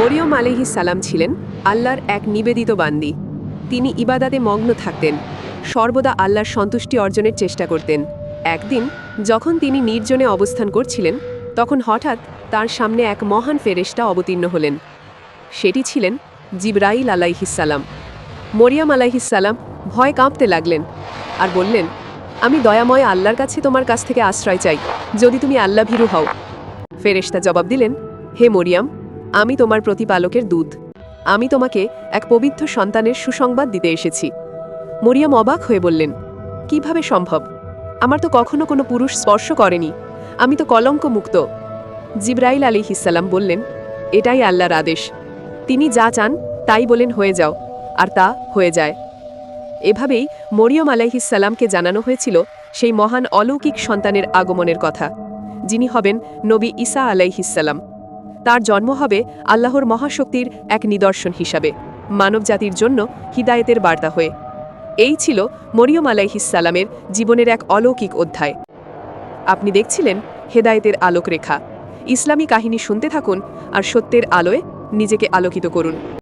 মরিয়ম আলহি সালাম ছিলেন আল্লাহর এক নিবেদিত বান্দি। তিনি ইবাদাতে মগ্ন থাকতেন, সর্বদা আল্লাহর সন্তুষ্টি অর্জনের চেষ্টা করতেন। একদিন, যখন তিনি নির্জনে অবস্থান করছিলেন, তখন হঠাৎ তার সামনে এক মহান ফেরেশতা অবতীর্ণ হলেন। সেটি ছিলেন জিব্রাইল আলাইহিসাল্লাম মরিয়াম আলাইহিসাল্লাম ভয় কাঁপতে লাগলেন আর বললেন, আমি দয়াময় আল্লাহর কাছে তোমার কাছ থেকে আশ্রয় চাই, যদি তুমি আল্লাহ ভীরু হও। ফেরেশতা জবাব দিলেন, হে মরিয়াম আমি তোমার প্রতিপালকের দুধ আমি তোমাকে এক পবিত্র সন্তানের সুসংবাদ দিতে এসেছি। মরিয়াম অবাক হয়ে বললেন, কীভাবে সম্ভব? আমার তো কখনো কোনো পুরুষ স্পর্শ করেনি। আমি তো কলঙ্ক মুক্ত জিব্রাইল আলী হিসাল্লাম বললেন, এটাই আল্লাহর আদেশ। তিনি যা চান, তাই বলেন হয়ে যাও, আর তা হয়ে যায়। এভাবেই মরিয়ম আলাইহিসাল্লামকে জানানো হয়েছিল সেই মহান অলৌকিক সন্তানের আগমনের কথা, যিনি হবেন নবী ঈসা আলাইহিসাল্লাম তার জন্ম হবে আল্লাহর মহাশক্তির এক নিদর্শন হিসাবে, মানবজাতির জন্য হিদায়েতের বার্তা হয়ে। এই ছিল মরিয়ম আলাইহিসালামের জীবনের এক অলৌকিক অধ্যায়। আপনি দেখছিলেন হেদায়েতের আলোকরেখা। ইসলামী কাহিনী শুনতে থাকুন আর সত্যের আলোয় নিজেকে আলোকিত করুন।